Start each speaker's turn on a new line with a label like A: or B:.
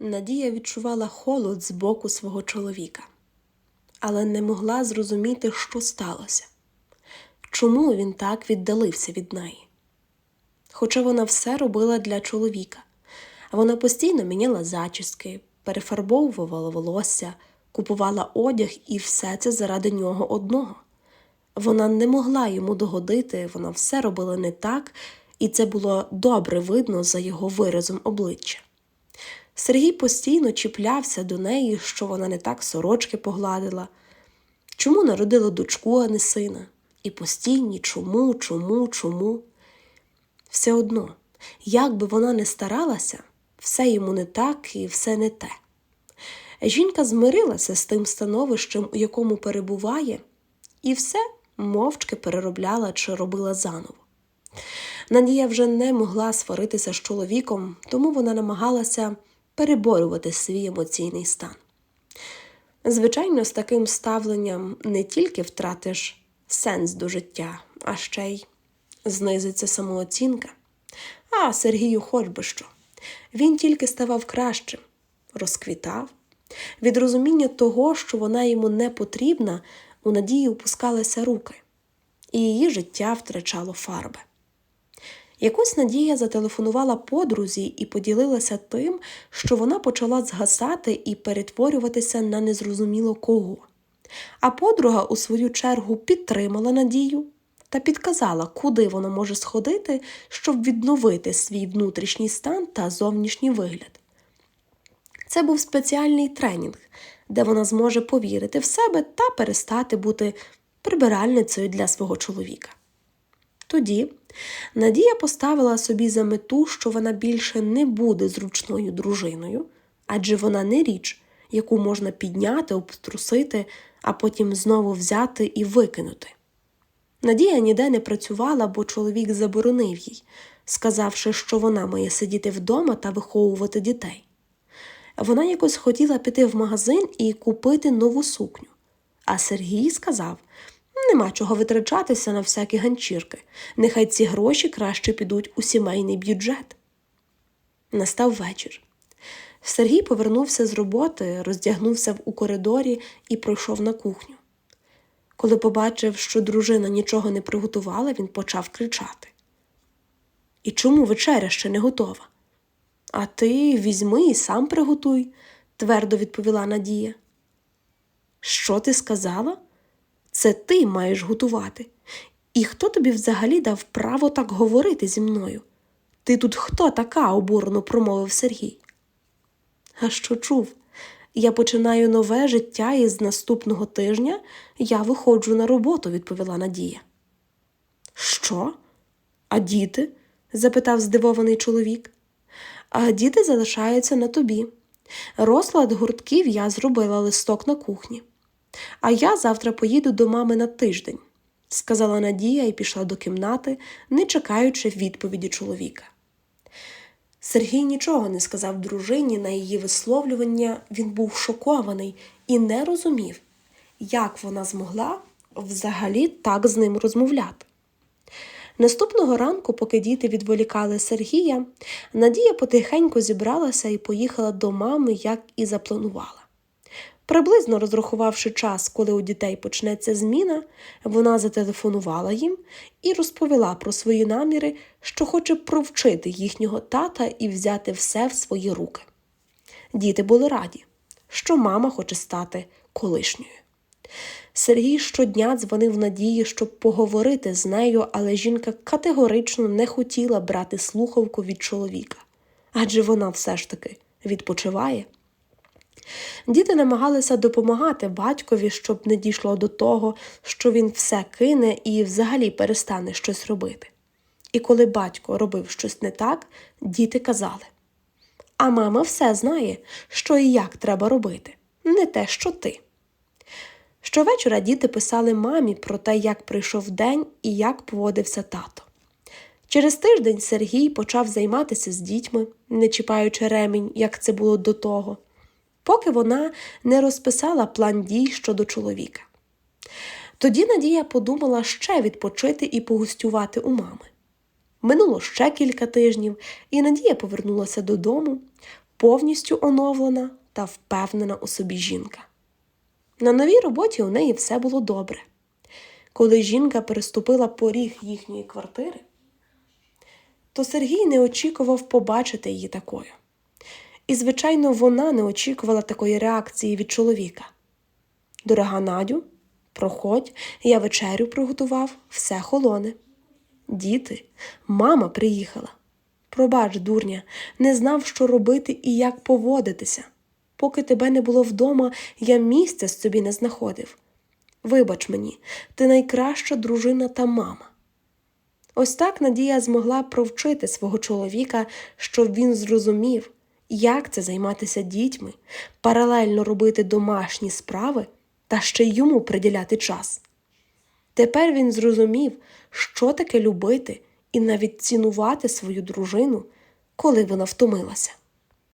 A: Надія відчувала холод з боку свого чоловіка, але не могла зрозуміти, що сталося, чому він так віддалився від неї. Хоча вона все робила для чоловіка, вона постійно міняла зачіски, перефарбовувала волосся, купувала одяг і все це заради нього одного. Вона не могла йому догодити, вона все робила не так, і це було добре видно за його виразом обличчя. Сергій постійно чіплявся до неї, що вона не так сорочки погладила, чому народила дочку, а не сина, і постійні чому, чому, чому. Все одно, як би вона не старалася, все йому не так і все не те. Жінка змирилася з тим становищем, у якому перебуває, і все мовчки переробляла чи робила заново. Надія вже не могла сваритися з чоловіком, тому вона намагалася переборювати свій емоційний стан. Звичайно, з таким ставленням не тільки втратиш сенс до життя, а ще й знизиться самооцінка. А Сергію хоч би що. Він тільки ставав кращим, розквітав. Від розуміння того, що вона йому не потрібна, у надії опускалися руки, і її життя втрачало фарби. Якось Надія зателефонувала подрузі і поділилася тим, що вона почала згасати і перетворюватися на незрозуміло кого. А подруга, у свою чергу, підтримала Надію та підказала, куди вона може сходити, щоб відновити свій внутрішній стан та зовнішній вигляд. Це був спеціальний тренінг, де вона зможе повірити в себе та перестати бути прибиральницею для свого чоловіка. Тоді Надія поставила собі за мету, що вона більше не буде зручною дружиною, адже вона не річ, яку можна підняти, обтрусити, а потім знову взяти і викинути. Надія ніде не працювала, бо чоловік заборонив їй, сказавши, що вона має сидіти вдома та виховувати дітей. Вона якось хотіла піти в магазин і купити нову сукню. А Сергій сказав нема чого витрачатися на всякі ганчірки. Нехай ці гроші краще підуть у сімейний бюджет. Настав вечір. Сергій повернувся з роботи, роздягнувся у коридорі і пройшов на кухню. Коли побачив, що дружина нічого не приготувала, він почав кричати. І чому вечеря ще не готова? А ти візьми і сам приготуй, твердо відповіла Надія. Що ти сказала? Це ти маєш готувати. І хто тобі взагалі дав право так говорити зі мною? Ти тут хто така? обурено промовив Сергій. А що чув? Я починаю нове життя і з наступного тижня я виходжу на роботу, відповіла Надія. Що? А діти? запитав здивований чоловік. А діти залишаються на тобі. Розклад гуртків я зробила листок на кухні. А я завтра поїду до мами на тиждень, сказала Надія і пішла до кімнати, не чекаючи відповіді чоловіка. Сергій нічого не сказав дружині на її висловлювання, він був шокований і не розумів, як вона змогла взагалі так з ним розмовляти. Наступного ранку, поки діти відволікали Сергія, Надія потихеньку зібралася і поїхала до мами, як і запланувала. Приблизно розрахувавши час, коли у дітей почнеться зміна, вона зателефонувала їм і розповіла про свої наміри, що хоче провчити їхнього тата і взяти все в свої руки. Діти були раді, що мама хоче стати колишньою. Сергій щодня дзвонив Надії, щоб поговорити з нею, але жінка категорично не хотіла брати слухавку від чоловіка, адже вона все ж таки відпочиває. Діти намагалися допомагати батькові, щоб не дійшло до того, що він все кине і взагалі перестане щось робити. І коли батько робив щось не так, діти казали А мама все знає, що і як треба робити, не те, що ти. Щовечора діти писали мамі про те, як прийшов день і як поводився тато. Через тиждень Сергій почав займатися з дітьми, не чіпаючи ремінь, як це було до того поки вона не розписала план дій щодо чоловіка. Тоді Надія подумала ще відпочити і погостювати у мами. Минуло ще кілька тижнів, і Надія повернулася додому. повністю оновлена та впевнена у собі жінка. На новій роботі у неї все було добре. Коли жінка переступила поріг їхньої квартири, то Сергій не очікував побачити її такою. І, звичайно, вона не очікувала такої реакції від чоловіка. Дорога Надю, проходь, я вечерю приготував, все холоне. Діти, мама приїхала. Пробач, дурня, не знав, що робити і як поводитися. Поки тебе не було вдома, я місця з собі не знаходив. Вибач мені, ти найкраща дружина та мама. Ось так Надія змогла провчити свого чоловіка, щоб він зрозумів, як це займатися дітьми, паралельно робити домашні справи та ще йому приділяти час. Тепер він зрозумів, що таке любити і навіть цінувати свою дружину, коли вона втомилася.